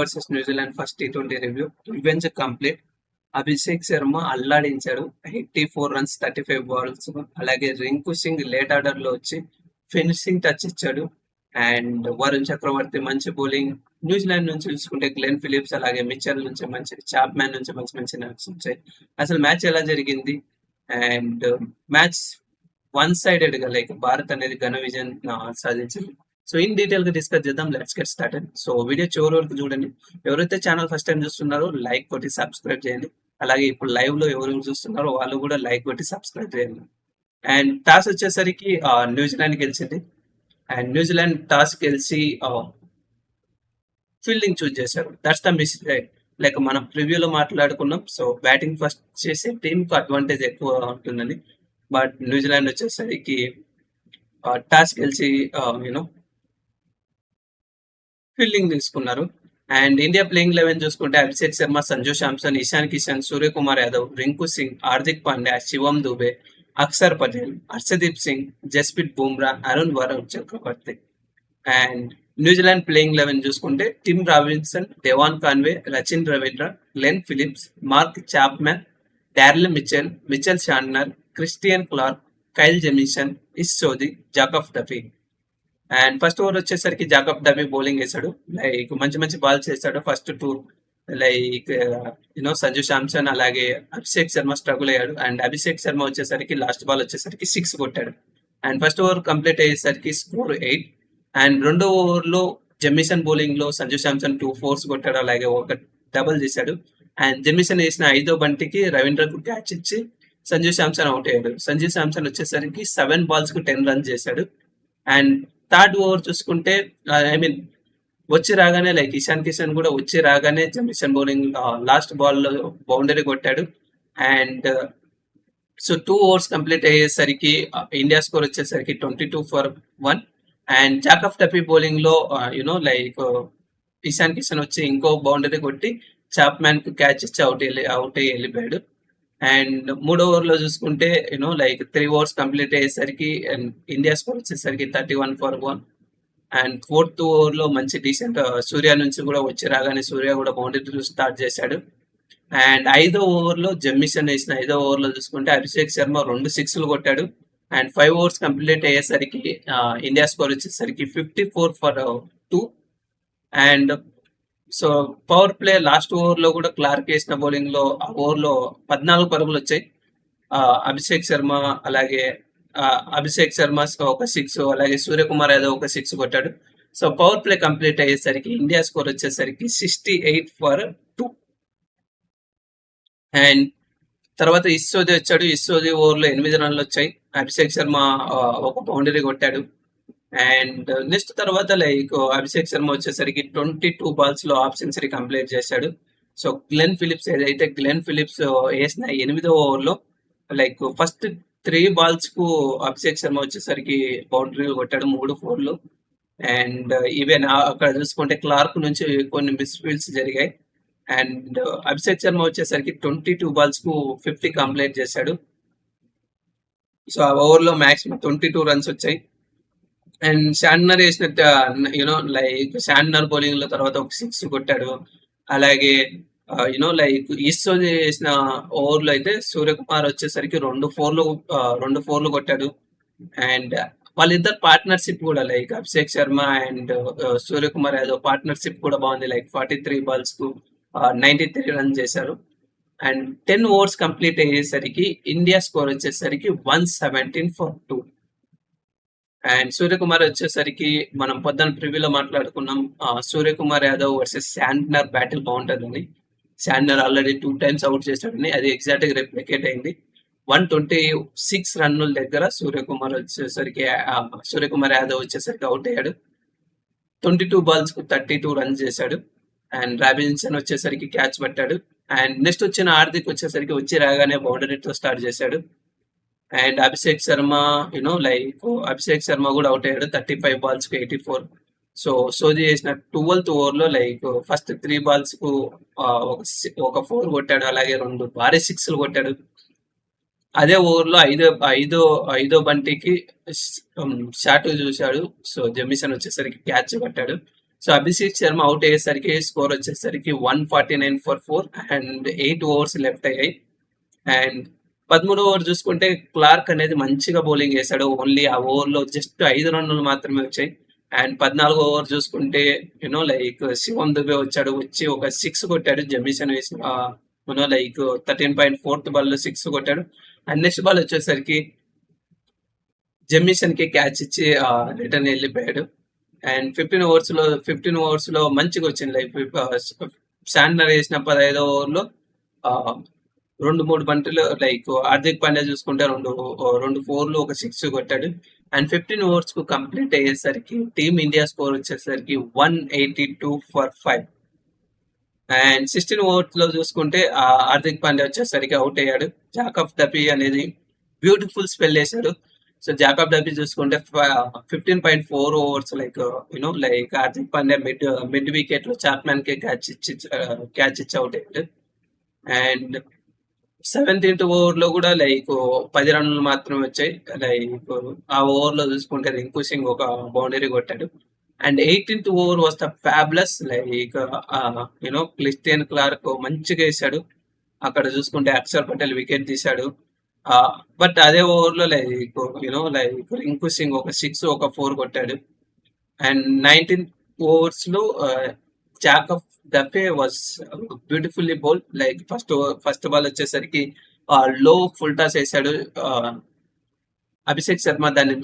Versus New Zealand first T twenty review revenge complete Abhishek Sharma అల్లాడించాడు. Eighty four runs thirty five balls అలాగే Rinku Singh late ఆర్డర్లో వచ్చి finishing touch ఇచ్చాడు. And Varun Chakravarthy మంచి బౌలింగ్ న్యూజిలాండ్ నుంచి చూసుకుంటే గ్లెన్ ఫిలిప్స్ అలాగే మిచెల్ నుంచి మంచి చాప్ మ్యాన్ నుంచి మంచి మంచి రన్స్ వచ్చాయి. అసలు మ్యాచ్ ఎలా జరిగింది? అండ్ మ్యాచ్ వన్ సైడెడ్గా లైక్ భారత్ అనేది ఘన విజయం సాధించింది. సో ఇన్ డీటెయిల్గా డిస్కస్ చేద్దాం. Let's get started so video చివరి వరకు చూడండి. ఎవరైతే ఛానల్ ఫస్ట్ టైం చూస్తున్నారో లైక్ కొట్టి సబ్స్క్రైబ్ చేయండి. అలాగే ఇప్పుడు లైవ్లో ఎవరు చూస్తున్నారో వాళ్ళు కూడా లైక్ కొట్టి సబ్స్క్రైబ్ చేయండి. అండ్ టాస్ వచ్చేసరికి న్యూజిలాండ్ గెలిచింది అండ్ న్యూజిలాండ్ టాస్ గెలిచి ఫీల్డింగ్ చూస్ చేశారు. దట్స్ ద మిస్ లైక్ మనం ప్రివ్యూలో మాట్లాడుకున్నాం. సో బ్యాటింగ్ ఫస్ట్ చేసే టీమ్కు అడ్వాంటేజ్ ఎక్కువ ఉంటుందని. బట్ న్యూజిలాండ్ వచ్చేసరికి టాస్ గెలిచి యూనో ఫీల్డింగ్ తీసుకున్నారు. అండ్ ఇండియా ప్లేయింగ్ లెవెన్ చూసుకుంటే Abhishek Sharma Sanju Samson Ishan Kishan Suryakumar Yadav Rinku Singh Hardik Pandya Shivam Dube Axar Patel Harshdeep Singh Jasprit Bumrah Arun Varun Chakravarthy. And New Zealand playing eleven చూసుకుంటే Tim Robinson Devon Conway Rachin Ravindra Glenn Phillips Mark Chapman Daryl Mitchell Mitchell Santner Christian Clarke Kyle Jamieson Ish Sodhi Jacob Duffy and first over వచ్చేసరికి Jacob Duffy bowling వేశాడు. Like మంచి మంచి ball చేశాడు first two like you know Sanju Samson అలాగే Abhishek Sharma struggle అయ్యాడు. And Abhishek Sharma వచ్చేసరికి last ball వచ్చేసరికి six కొట్టాడు. అండ్ ఫస్ట్ ఓవర్ కంప్లీట్ అయ్యేసరికి స్కోర్ ఎయిట్ అండ్ రెండో ఓవర్లో జెమిషన్ బౌలింగ్లో సంజు శాంసన్ టూ ఫోర్స్ కొట్టాడు. అలాగే ఒక డబుల్ చేశాడు. అండ్ జెమిషన్ వేసిన ఐదో బంటికి రవీంద్రకు క్యాచ్ ఇచ్చి సంజు శాంసన్ అవుట్ అయ్యాడు. సంజు శాంసన్ వచ్చేసరికి సెవెన్ బాల్స్కు టెన్ రన్స్ చేశాడు. అండ్ థర్డ్ ఓవర్ చూసుకుంటే ఐ మీన్ వచ్చి రాగానే లైక్ ఇషాన్ కిషన్ కూడా వచ్చి రాగానే జమిషన్ బౌలింగ్ లాస్ట్ బాల్లో బౌండరీ కొట్టాడు. And so two overs complete అయ్యేసరికి ఇండియా స్కోర్ వచ్చేసరికి twenty two for one and Jacob Duffy బౌలింగ్లో you know like Ishan Kishan వచ్చి ఇంకో బౌండరీ కొట్టి చాప్ మ్యాన్కు క్యాచ్ ఇచ్చి అవుట్ అవుట్ అయ్యి వెళ్ళిపోయాడు. అండ్ మూడో ఓవర్లో చూసుకుంటే you know like three overs complete అయ్యేసరికి అండ్ ఇండియా స్కోర్ వచ్చేసరికి thirty one for one and fourth ఓవర్లో మంచి డీసెంట్ uh, సూర్య నుంచి కూడా వచ్చి రాగానే సూర్య కూడా బౌండరీ స్టార్ట్ చేశాడు. అండ్ ఐదో ఓవర్లో జమ్మిషన్ వేసిన ఐదో ఓవర్లో చూసుకుంటే అభిషేక్ శర్మ రెండు సిక్స్లు కొట్టాడు. అండ్ ఫైవ్ ఓవర్స్ కంప్లీట్ అయ్యేసరికి uh, ఇండియా స్కోర్ వచ్చేసరికి fifty four for two and so power play last ఓవర్లో కూడా క్లార్క్ వేసిన బౌలింగ్లో ఆ ఓవర్లో పద్నాలుగు పరుగులు వచ్చాయి. అభిషేక్ శర్మ అలాగే అభిషేక్ శర్మ ఒక సిక్స్ అలాగే సూర్యకుమార్ యాదవ్ ఒక సిక్స్ కొట్టాడు. సో పవర్ ప్లే కంప్లీట్ అయ్యేసరికి ఇండియా స్కోర్ వచ్చేసరికి sixty eight for two. And తర్వాత ఇస్సోది వచ్చాడు. ఇస్సోది ఓవర్లో ఎనిమిది రన్లు వచ్చాయి. అభిషేక్ శర్మ ఒక బౌండరీ కొట్టాడు. అండ్ నెక్స్ట్ uh, తర్వాత లైక్ అభిషేక్ శర్మ వచ్చేసరికి ట్వంటీ టూ బాల్స్లో హాఫ్ సెంచరీ కంప్లీట్ చేశాడు. సో గ్లెన్ ఫిలిప్స్ ఏదైతే గ్లెన్ ఫిలిప్స్ uh, వేసిన ఎనిమిదో ఓవర్లో లైక్ ఫస్ట్ త్రీ బాల్స్కు అభిషేక్ శర్మ వచ్చేసరికి బౌండరీలు కొట్టాడు మూడు ఫోర్లు అండ్ ఈవెన్ అక్కడ చూసుకుంటే క్లార్క్ నుంచి కొన్ని మిస్ఫీల్డ్స్ జరిగాయి. అండ్ అభిషేక్ శర్మ వచ్చేసరికి ట్వంటీ టూ బాల్స్కు ఫిఫ్టీ కంప్లీట్ చేశాడు. సో ఆ ఓవర్లో మాక్సిమం ట్వంటీ టూ రన్స్ వచ్చాయి. అండ్ శాండ్నర్ వేసిన యూనో లైక్ శాండ్నర్ బౌలింగ్లో తర్వాత ఒక సిక్స్ కొట్టాడు. అలాగే యూనో లైక్ ఈస్టో చేసిన ఓవర్లో అయితే సూర్యకుమార్ వచ్చేసరికి రెండు ఫోర్లు రెండు ఫోర్లు కొట్టాడు. అండ్ వాళ్ళిద్దరు పార్ట్నర్షిప్ కూడా like Abhishek Sharma and Suryakumar Yadav partnership కూడా బాగుంది. లైక్ ఫార్టీ త్రీ బాల్స్కు నైన్టీ త్రీ రన్ చేశారు. అండ్ టెన్ ఓవర్స్ కంప్లీట్ అయ్యేసరికి ఇండియా స్కోర్ వచ్చేసరికి one seventeen for two and Suryakumar వచ్చేసరికి మనం పొద్దున ప్రివ్యూలో మాట్లాడుకున్నాం. Suryakumar Yadav versus Santner battle బాగుంటుందని. Santner already two times out చేశాడని. అది ఎగ్జాక్ట్గా రెప్లికేట్ అయింది. వన్ ట్వంటీ సిక్స్ రన్నుల దగ్గర సూర్యకుమార్ వచ్చేసరికి సూర్యకుమార్ యాదవ్ వచ్చేసరికి అవుట్ అయ్యాడు. ట్వంటీ టూ బాల్స్కు థర్టీ టూ రన్స్ చేశాడు. అండ్ రాబిన్సన్ వచ్చేసరికి క్యాచ్ పట్టాడు. అండ్ నెక్స్ట్ వచ్చిన హార్దిక్ వచ్చేసరికి వచ్చి రాగానే బౌండరీతో స్టార్ట్ చేశాడు. And Abhishek Sharma you know like Abhishek Sharma కూడా అవుట్ అయ్యాడు థర్టీ ఫైవ్ బాల్స్కు ఎయిటీ ఫోర్ సో సోజీ చేసిన ట్వెల్త్ ఓవర్లో లైక్ ఫస్ట్ త్రీ బాల్స్కు ఒక ఒక ఫోర్ కొట్టాడు అలాగే రెండు భారీ సిక్స్లు కొట్టాడు. అదే ఓవర్లో ఐదో ఐదో ఐదో బంటికి షాట్ చూశాడు. సో జమిసన్ వచ్చేసరికి క్యాచ్ పట్టాడు సో అభిషేక్ శర్మ అవుట్ అయ్యేసరికి స్కోర్ వచ్చేసరికి one forty nine for four and eight overs left అయ్యాయి. అండ్ పదమూడు ఓవర్ చూసుకుంటే క్లార్క్ అనేది మంచిగా బౌలింగ్ చేశాడు. ఓన్లీ ఆ ఓవర్లో జస్ట్ ఐదు రన్నులు మాత్రమే వచ్చాయి. అండ్ పద్నాలుగో ఓవర్ చూసుకుంటే యూనో లైక్ శివం దుబే వచ్చాడు. వచ్చి ఒక సిక్స్ కొట్టాడు. జమీషన్ వేసిన you know like thirteen point fourth బాల్లో six కొట్టాడు. అండ్ నెక్స్ట్ బాల్ వచ్చేసరికి జమీషన్కి క్యాచ్ ఇచ్చి రిటర్న్ వెళ్ళిపోయాడు. అండ్ ఫిఫ్టీన్ ఓవర్స్లో ఫిఫ్టీన్ ఓవర్స్లో మంచిగా వచ్చింది. లైక్ శాండ్నర్ వేసిన పదహైదో ఓవర్లో రెండు మూడు బంతులు లైక్ హార్దిక్ పాండ్యా చూసుకుంటే రెండు రెండు ఫోర్లు ఒక సిక్స్ కొట్టాడు. అండ్ ఫిఫ్టీన్ ఓవర్స్కు కంప్లీట్ అయ్యేసరికి టీమ్ ఇండియా స్కోర్ వచ్చేసరికి one eighty two for five and sixteen ఓవర్స్లో చూసుకుంటే హార్దిక్ పాండ్యా వచ్చేసరికి అవుట్ అయ్యాడు. జాకబ్ డబీ అనేది బ్యూటిఫుల్ స్పెల్ వేశాడు సో జాకబ్ డబ్బీ చూసుకుంటే fifteen point four overs like you know like Hardik Pandya mid mid వికెట్లో చాప్మెన్కి catch ఇచ్చి catch ఇచ్చి అవుట్ అయ్యాడు. అండ్ సెవెంటీన్త్ ఓవర్లో కూడా లైక్ పది రన్నులు మాత్రమే వచ్చాయి. లైక్ ఆ ఓవర్లో చూసుకుంటే రింకు సింగ్ ఒక బౌండరీ కొట్టాడు. అండ్ ఎయిటీన్త్ ఓవర్ వస్తే fabulous like you know Christian Clarke మంచిగా వేసాడు అక్కడ చూసుకుంటే అక్షర్ పటేల్ వికెట్ తీశాడు. బట్ అదే ఓవర్లో like you know like Rinku Singh ఒక సిక్స్ ఒక ఫోర్ కొట్టాడు. And nineteen ఓవర్స్లో Jacob Duffy was beautifully bowl like first first ball వచ్చేసరికి లో ఫుల్ టాస్ వేసాడు అభిషేక్ శర్మ దాన్ని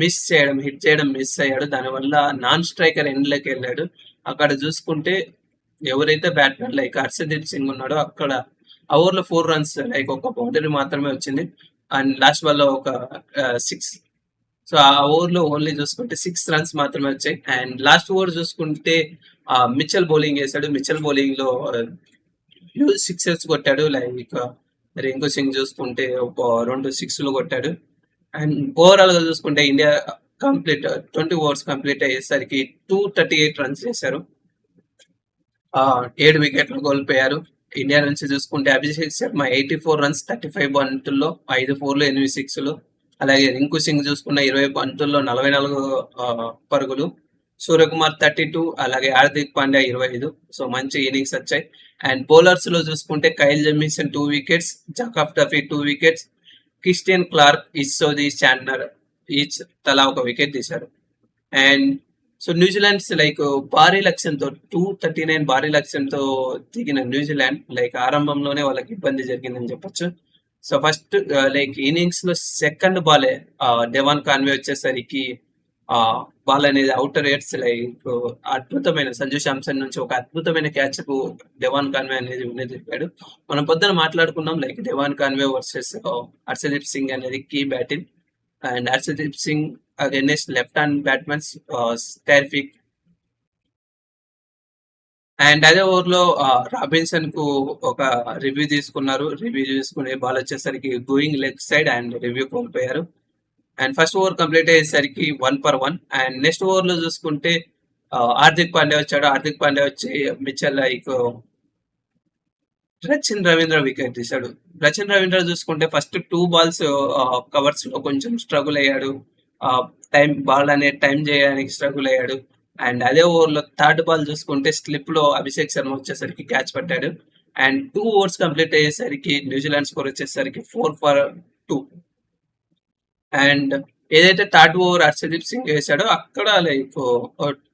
మిస్ చేయడం హిట్ చేయడం మిస్ అయ్యాడు. దానివల్ల నాన్ స్ట్రైకర్ ఎండ్లోకి వెళ్ళాడు. అక్కడ చూసుకుంటే ఎవరైతే బ్యాట్మెన్ లైక్ హర్షదీప్ సింగ్ ఉన్నాడో అక్కడ ఆ ఓవర్లో ఫోర్ రన్స్ లైక్ ఒక బౌండరీ మాత్రమే వచ్చింది. అండ్ లాస్ట్ బాల్లో ఒక సిక్స్ సో ఆ ఓవర్లో ఓన్లీ చూసుకుంటే సిక్స్ రన్స్ మాత్రమే వచ్చాయి. అండ్ లాస్ట్ ఓవర్ చూసుకుంటే ఆ, బౌలింగ్ వేశాడు మిచ్చల్ బౌలింగ్లో సిక్సెస్ కొట్టాడు. లైక్ రింకు సింగ్ చూసుకుంటే ఒక రెండు సిక్స్లు కొట్టాడు. అండ్ ఓవరాల్గా చూసుకుంటే India complete twenty overs complete అయ్యేసరికి టూ థర్టీ ఎయిట్ రన్స్ చేశారు. ఏడు వికెట్లు కోల్పోయారు. ఇండియా నుంచి చూసుకుంటే Abhishek Sharma eighty four runs thirty five బంతుల్లో ఐదు ఫోర్లు ఎనిమిది సిక్స్లు. అలాగే రింకు సింగ్ చూసుకున్న ఇరవై బంతుల్లో నలభై నాలుగు పరుగులు. సూర్యకుమార్ థర్టీ టూ అలాగే హార్దిక్ పాండ్యా ఇరవై ఐదు. సో మంచి ఇన్నింగ్స్ వచ్చాయి. అండ్ బౌలర్స్లో చూసుకుంటే Kyle Jamieson two wickets జకాఫ్ Duffy two wickets Christian Clarke Ish Sodhi Santner each తలా ఒక వికెట్ తీశారు. అండ్ సో న్యూజిలాండ్స్ లైక్ భారీ లక్ష్యంతో టూ థర్టీ నైన్ భారీ లక్ష్యంతో దిగిన న్యూజిలాండ్ లైక్ ఆరంభంలోనే వాళ్ళకి ఇబ్బంది జరిగిందని చెప్పొచ్చు. సో ఫస్ట్ లైక్ ఇన్నింగ్స్లో సెకండ్ బాలే డెవాన్ కాన్వే వచ్చేసరికి వాళ్ళనేది అవుటర్ ఎయిర్స్ లైక్ అద్భుతమైన సంజు శాంసన్ నుంచి ఒక అద్భుతమైన క్యాచ్కు దేవాన్ కాన్వే అనేది వినదిరిపాడు మనం పొద్దున మాట్లాడుకున్నాం like Devon Conway versus Harshdeep Singh అనేది key batting and Harshdeep Singh against left hand batsmen స్టార్ఫిక్ and అదే ఓవర్లో రాబిన్సన్కు ఒక రివ్యూ తీసుకున్నారు. రివ్యూ తీసుకునే బాల్ వచ్చేసరికి going leg side and review కోల్పోయారు. అండ్ ఫస్ట్ ఓవర్ కంప్లీట్ అయ్యేసరికి one per one and next ఓవర్లో చూసుకుంటే హార్దిక్ పాండే వచ్చాడు. హార్దిక్ పాండే వచ్చి Mitchell like Rachin Ravindra wicket తీశాడు. రచిన్ రవీంద్ర చూసుకుంటే ఫస్ట్ టూ బాల్స్ కవర్స్లో కొంచెం స్ట్రగుల్ అయ్యాడు. టైం బాల్ అనేది టైం చేయడానికి స్ట్రగుల్ అయ్యాడు. అండ్ అదే ఓవర్లో థర్డ్ బాల్ చూసుకుంటే స్లిప్లో అభిషేక్ శర్మ వచ్చేసరికి క్యాచ్ పట్టాడు. అండ్ టూ ఓవర్స్ కంప్లీట్ అయ్యేసరికి న్యూజిలాండ్ స్కోర్ వచ్చేసరికి ఫోర్ ఫర్ టూ అండ్ ఏదైతే థర్డ్ ఓవర్ హర్షదీప్ సింగ్ వేశాడో అక్కడ లైక్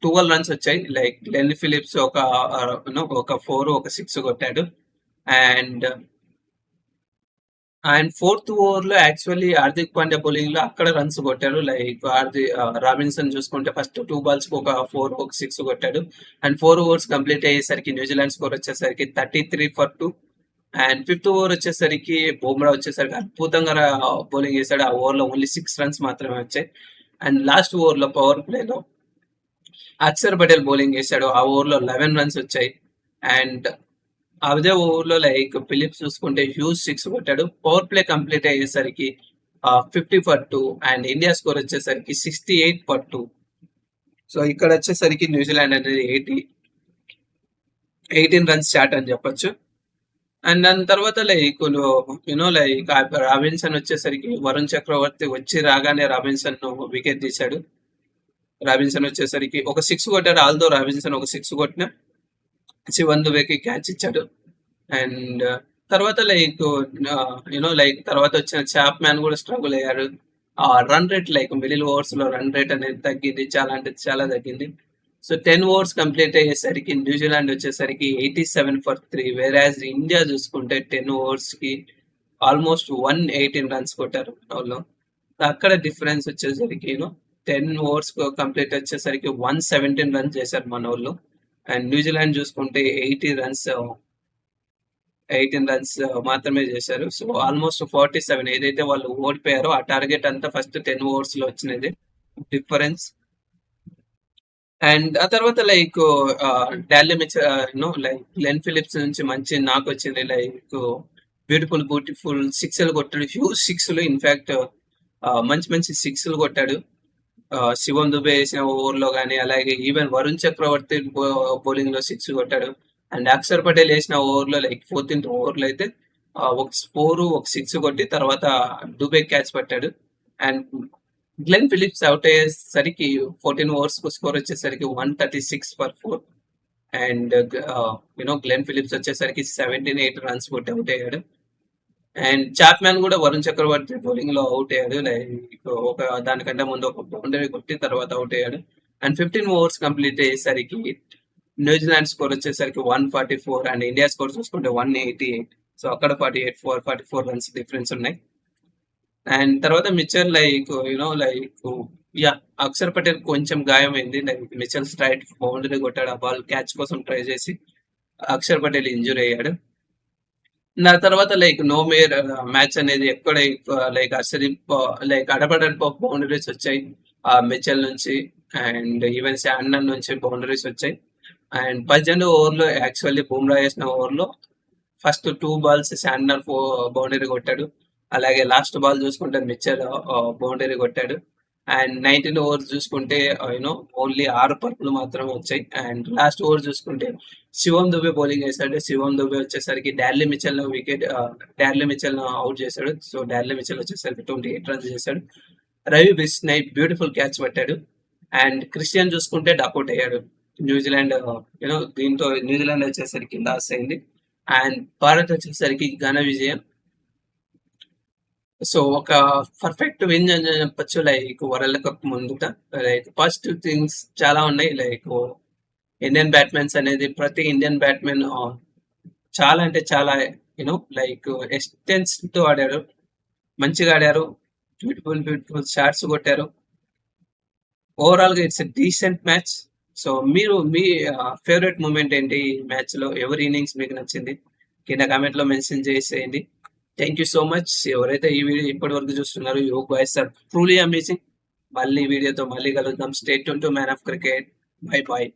ట్వెల్వ్ రన్స్ వచ్చాయి. లైక్ లెన్ ఫిలిప్స్ ఒక ఒక ఫోర్ ఒక సిక్స్ కొట్టాడు. అండ్ అండ్ ఫోర్త్ ఓవర్లో యాక్చువల్లీ హార్దిక్ పాండ్యా బౌలింగ్లో అక్కడ రన్స్ కొట్టారు లైక్ హార్ది రాబిన్సన్ చూసుకుంటే ఫస్ట్ టూ బాల్స్ ఒక ఫోర్ ఒక సిక్స్ కొట్టాడు. అండ్ ఫోర్ ఓవర్స్ కంప్లీట్ అయ్యేసరికి న్యూజిలాండ్ స్కోర్ వచ్చేసరికి thirty three for two. And fifth over వచ్చేసరికి బోమ్రా వచ్చేసరికి అద్భుతంగా బౌలింగ్ చేశాడు. ఆ ఓవర్లో ఓన్లీ సిక్స్ రన్స్ మాత్రమే వచ్చాయి. అండ్ లాస్ట్ ఓవర్లో పవర్ ప్లేలో అక్షర్ పటేల్ బౌలింగ్ చేశాడు. ఆ ఓవర్లో లెవెన్ రన్స్ వచ్చాయి. అండ్ అదే ఓవర్లో లైక్ ఫిలిప్స్ చూసుకుంటే హ్యూజ్ సిక్స్ కొట్టాడు. పవర్ ప్లే కంప్లీట్ అయ్యేసరికి fifty for two and India score వచ్చేసరికి sixty eight for two so ఇక్కడ వచ్చేసరికి న్యూజిలాండ్ అనేది ఎయిటీ ఎయిటీన్ రన్స్ షాట్ అని చెప్పొచ్చు. అండ్ దాని తర్వాత లైక్ యూనో లైక్ రాబిన్సన్ వచ్చేసరికి వరుణ్ చక్రవర్తి వచ్చి రాగానే రాబిన్సన్ వికెట్ తీశాడు. రాబిన్సన్ వచ్చేసరికి ఒక సిక్స్ కొట్టాడు. ఆల్దో రాబిన్సన్ ఒక సిక్స్ కొట్టిన శివన్ దుబేకి క్యాచ్ ఇచ్చాడు. అండ్ uh, తర్వాత లైక్ యూనో లైక్ తర్వాత వచ్చిన చాప్ మ్యాన్ కూడా స్ట్రగుల్ అయ్యాడు. ఆ రన్ రేట్ లైక్ మిడిల్ ఓవర్స్లో రన్ రేట్ అనేది తగ్గింది. చాలా అంటే చాలా తగ్గింది. సో టెన్ ఓవర్స్ కంప్లీట్ అయ్యేసరికి New Zealand Zealand eighty seven for three whereas India చూసుకుంటే టెన్ ఓవర్స్కి ఆల్మోస్ట్ వన్ ఎయిటీన్ రన్స్ కొట్టారు వాళ్ళు అక్కడ డిఫరెన్స్ వచ్చేసరికి టెన్ ఓవర్స్ కంప్లీట్ వచ్చేసరికి వన్ సెవెంటీన్ రన్స్ చేశారు మన వాళ్ళు. And New Zealand Zealand eighty runs eighteen runs మాత్రమే చేశారు. సో ఆల్మోస్ట్ ఫార్టీ సెవెన్ ఏదైతే వాళ్ళు ఓడిపోయారో ఆ టార్గెట్ అంతా ఫస్ట్ టెన్ ఓవర్స్లో వచ్చినది. డిఫరెన్స్ అండ్ ఆ తర్వాత like Daryl no like Glenn Phillips నుంచి మంచి నాకు వచ్చింది లైక్ బ్యూటిఫుల్ బ్యూటిఫుల్ సిక్స్లు కొట్టాడు. హ్యూజ్ సిక్స్లు ఇన్ఫాక్ట్ మంచి మంచి సిక్స్లు కొట్టాడు. ఆ, శివం దుబే వేసిన ఓవర్లో కానీ అలాగే ఈవెన్ వరుణ్ చక్రవర్తి బౌలింగ్లో సిక్స్ కొట్టాడు. అండ్ అక్షర్ పటేల్ వేసిన ఓవర్లో లైక్ ఫోర్టీన్త్ ఓవర్లో అయితే ఒక ఫోర్ ఒక సిక్స్ కొట్టి తర్వాత దుబే క్యాచ్ పట్టాడు. అండ్ గ్లెన్ ఫిలిప్స్ అవుట్ అయ్యేసరికి ఫోర్టీన్ ఓవర్స్కు స్కోర్ వచ్చేసరికి one thirty six for four. And you know Glenn Phillips వచ్చేసరికి సెవెంటీన్ ఎయిట్ రన్స్ కొట్టి అవుట్ అయ్యాడు. అండ్ చాప్ మ్యాన్ కూడా వరుణ్ చక్రవర్తి బౌలింగ్లో అవుట్ అయ్యాడు. లైక్ ఒక దానికంటే ముందు ఒక బౌండరీ కొట్టి తర్వాత అవుట్ అయ్యాడు. అండ్ ఫిఫ్టీన్ ఓవర్స్ కంప్లీట్ అయ్యేసరికి న్యూజిలాండ్ స్కోర్ వచ్చేసరికి one forty four and India score చూసుకుంటే వన్ ఎయిటీ ఎయిట్. సో అక్కడ forty eight four forty four runs difference ఉన్నాయి. అండ్ తర్వాత Mitchell like you know like ya Axar Patel కొంచెం గాయమైంది. Like Mitchell straight boundary కొట్టాడు. ఆ ball catch కోసం try చేసి అక్షర్ పటేల్ ఇంజూర్ అయ్యాడు. నా తర్వాత లైక్ నో మేర్ మ్యాచ్ అనేది ఎక్కడ లైక్ అర్షదీప్ లైక్ అడబడల్ బౌండరీస్ వచ్చాయి. ఆ మిచెల్ నుంచి అండ్ ఈవెన్ శాండన్ నుంచి బౌండరీస్ వచ్చాయి. అండ్ పద్దెనిమిది ఓవర్లో యాక్చువల్లీ బుమ్రా వేసిన ఓవర్లో first two balls Santner boundary కొట్టాడు. అలాగే లాస్ట్ బాల్ చూసుకుంటే మిచ్చర్ బౌండరీ కొట్టాడు. అండ్ నైన్టీన్ ఓవర్స్ చూసుకుంటే యూనో ఓన్లీ ఆరు పర్పులు మాత్రమే వచ్చాయి. అండ్ లాస్ట్ ఓవర్ చూసుకుంటే శివం దుబే బౌలింగ్ వేశాడు శివం దుబే వచ్చేసరికి Daryl Mitchell wicket Daryl Mitchell out చేశాడు. సో డార్లీ మిచెల్ వచ్చేసరికి ట్వంటీ ఎయిట్ రన్స్ చేశాడు రవి బిస్నై బ్యూటిఫుల్ క్యాచ్ పట్టాడు. అండ్ క్రిస్టియన్ చూసుకుంటే డకౌట్ అయ్యాడు. న్యూజిలాండ్ యూనో దీంతో న్యూజిలాండ్ వచ్చేసరికి లాస్ అయింది. అండ్ భారత్ వచ్చేసరికి ఘన విజయం. సో ఒక పర్ఫెక్ట్ విన్ అని చెప్పచ్చు లైక్ వరల్డ్ కప్ ముందుట. లైక్ పాజిటివ్ థింగ్స్ చాలా ఉన్నాయి. లైక్ ఇండియన్ బ్యాట్మెన్స్ అనేది ప్రతి ఇండియన్ బ్యాట్మెన్ చాలా అంటే చాలా యూనో లైక్ ఎక్స్టెన్స్తో ఆడారు. మంచిగా ఆడారు. బ్యూటిఫుల్ బ్యూటిఫుల్ షాట్స్ కొట్టారు. ఓవరాల్గా ఇట్స్ డీసెంట్ మ్యాచ్ సో మీరు మీ ఫేవరెట్ మూమెంట్ ఏంటి ఈ మ్యాచ్లో? ఎవరి ఇన్నింగ్స్ మీకు నచ్చింది? కింద కామెంట్లో మెన్షన్ చేసేయండి. థ్యాంక్ యూ సో మచ్ ఎవరైతే ఈ వీడియో ఇప్పటి వరకు చూస్తున్నారో you boys are truly amazing మళ్ళీ ఈ వీడియోతో మళ్ళీ కలుద్దాం. State to man of cricket bye bye